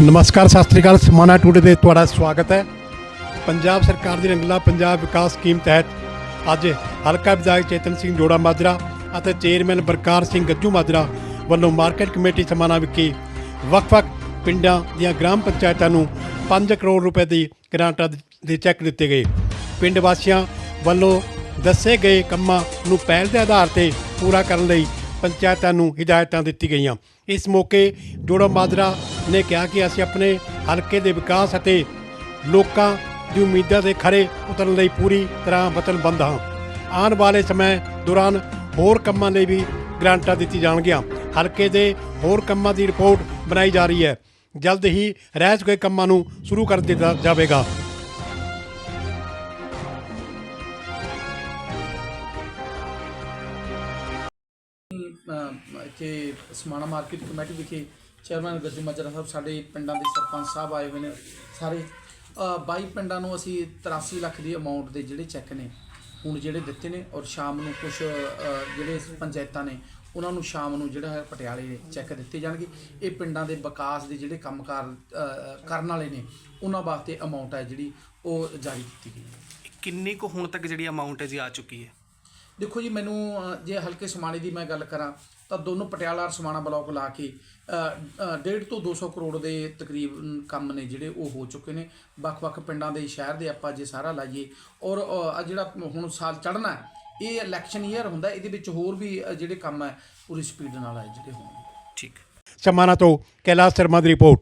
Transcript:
ਨਮਸਕਾਰ, ਸਤਿ ਸ੍ਰੀ ਅਕਾਲ। ਸਮਾਨਾ ਟੂਡੇ ਤੇ ਤੁਹਾਡਾ ਸਵਾਗਤ ਹੈ। ਪੰਜਾਬ ਸਰਕਾਰ ਦੀ ਰੰਗਲਾ ਪੰਜਾਬ ਵਿਕਾਸ ਸਕੀਮ ਤਹਿਤ ਅੱਜ ਹਲਕਾ ਵਿਧਾਇਕ ਚੇਤਨ ਸਿੰਘ ਜੋੜਾ ਮਾਜਰਾ ਅਤੇ ਚੇਅਰਮੈਨ ਬਰਕਾਰ ਸਿੰਘ ਗੱਜੂ ਮਾਜਰਾ ਵੱਲੋਂ ਮਾਰਕੀਟ ਕਮੇਟੀ ਸਮਾਨਾ ਵਿਖੇ ਵੱਖ-ਵੱਖ ਪਿੰਡਾਂ ਦੀਆਂ ਗ੍ਰਾਮ ਪੰਚਾਇਤਾਂ ਨੂੰ 5 ਕਰੋੜ ਰੁਪਏ ਦੀ ਗ੍ਰਾਂਟਾਂ ਦੇ ਚੈੱਕ ਦਿੱਤੇ ਗਏ। ਪਿੰਡ ਵਾਸੀਆਂ ਵੱਲੋਂ ਦੱਸੇ ਗਏ ਕੰਮਾਂ ਨੂੰ ਪਹਿਲ ਦੇ ਆਧਾਰ ਤੇ ਪੂਰਾ ਕਰਨ ਲਈ ਪੰਚਾਇਤਾਂ ਨੂੰ ਹਦਾਇਤਾਂ ਦਿੱਤੀ ਗਈਆਂ। ਇਸ ਮੌਕੇ ਜੋੜਾ ਮਾਜਰਾ ਨੇ ਕਿਹਾ ਕਿ ਅਸੀਂ ਆਪਣੇ ਹਲਕੇ ਦੇ ਵਿਕਾਸ ਅਤੇ ਲੋਕਾਂ ਦੀ ਉਮੀਦਾਂ ਦੇ ਖਰੇ ਉਤਰਨ ਲਈ ਪੂਰੀ ਤਰ੍ਹਾਂ ਵਚਨਬੱਧ ਹਾਂ। ਆਉਣ ਵਾਲੇ ਸਮੇਂ ਦੌਰਾਨ ਹੋਰ ਕੰਮਾਂ ਲਈ ਵੀ ਗ੍ਰਾਂਟਾਂ ਦਿੱਤੀ ਜਾਣਗੀਆਂ। ਹਲਕੇ ਦੇ ਹੋਰ ਕੰਮਾਂ ਦੀ ਰਿਪੋਰਟ ਬਣਾਈ ਜਾ ਰਹੀ ਹੈ। ਜਲਦ ਹੀ ਰਹਿ ਚੁੱਕੇ ਕੰਮਾਂ ਨੂੰ ਸ਼ੁਰੂ ਕਰ ਦਿੱਤਾ ਜਾਵੇਗਾ। ਇੱਥੇ ਸਮਾਣਾ ਮਾਰਕੀਟ ਕਮੇਟੀ ਵਿਖੇ ਚੇਅਰਮੈਨ ਗੱਜੂ ਮਾਜਰਾ ਸਾਹਿਬ ਸਾਡੇ ਪਿੰਡਾਂ ਦੇ ਸਰਪੰਚ ਸਾਹਿਬ ਆਏ ਹੋਏ ਨੇ ਸਾਰੇ। ਅਹ 22 ਪਿੰਡਾਂ ਨੂੰ ਅਸੀਂ 83 ਲੱਖ ਦੀ ਅਮਾਉਂਟ ਦੇ ਜਿਹੜੇ ਚੈੱਕ ਨੇ ਹੁਣ ਜਿਹੜੇ ਦਿੱਤੇ ਨੇ ਔਰ ਸ਼ਾਮ ਨੂੰ ਕੁਝ ਜਿਹੜੇ ਪੰਚਾਇਤਾਂ ਨੇ ਉਹਨਾਂ ਨੂੰ ਸ਼ਾਮ ਨੂੰ ਜਿਹੜਾ ਹੈ ਪਟਿਆਲੇ ਚੈੱਕ ਦਿੱਤੇ ਜਾਣਗੇ। ਇਹ ਪਿੰਡਾਂ ਦੇ ਵਿਕਾਸ ਦੇ ਜਿਹੜੇ ਕੰਮਕਾਰ ਅਹ, ਕਰਨ ਵਾਲੇ ਨੇ ਉਹਨਾਂ ਵਾਸਤੇ ਅਮਾਉਂਟ ਹੈ ਜਿਹੜੀ ਉਹ ਜਾਰੀ ਕੀਤੀ ਗਈ ਕਿੰਨੀ ਕੁ ਹੁਣ ਤੱਕ ਜਿਹੜੀ ਅਮਾਉਂਟ ਹੈ ਜੀ ਆ ਚੁੱਕੀ ਹੈ? ਦੇਖੋ ਜੀ ਮੈਨੂੰ ਜੇ ਹਲਕੇ ਸਮਾਣੇ ਦੀ ਮੈਂ ਗੱਲ ਕਰਾਂ ਤਾਂ ਦੋਨੋਂ ਪਟਿਆਲਾ ਔਰ ਸਮਾਣਾ ਬਲਾਕ ਲਾ ਕੇ ਅ, ਅ, ਡੇਢ ਤੋਂ 200 ਕਰੋੜ ਦੇ ਤਕਰੀਬਨ ਕੰਮ ਨੇ ਜਿਹੜੇ ਉਹ ਹੋ ਚੁੱਕੇ ਨੇ। ਵੱਖ-ਵੱਖ ਪਿੰਡਾਂ ਦੇ ਸ਼ਹਿਰ ਦੇ ਆਪਾਂ ਜੇ ਸਾਰਾ ਲਾਈਏ ਔਰ ਅ, ਜਿਹੜਾ ਹੁਣ ਸਾਲ ਚੜ੍ਹਨਾ ਇਹ ਇਲੈਕਸ਼ਨ ਈਅਰ ਹੁੰਦਾ ਇਹਦੇ ਵਿੱਚ ਹੋਰ ਵੀ ਜਿਹੜੇ ਕੰਮ ਹੈ ਪੂਰੀ ਸਪੀਡ ਨਾਲ ਹੈ ਜਿਹੜੇ ਹੋਣਗੇ। ਠੀਕ ਸਮਾਨਾ ਤੋਂ ਕੈਲਾਸ਼ ਸ਼ਰਮਾ ਦੀ ਰਿਪੋਰਟ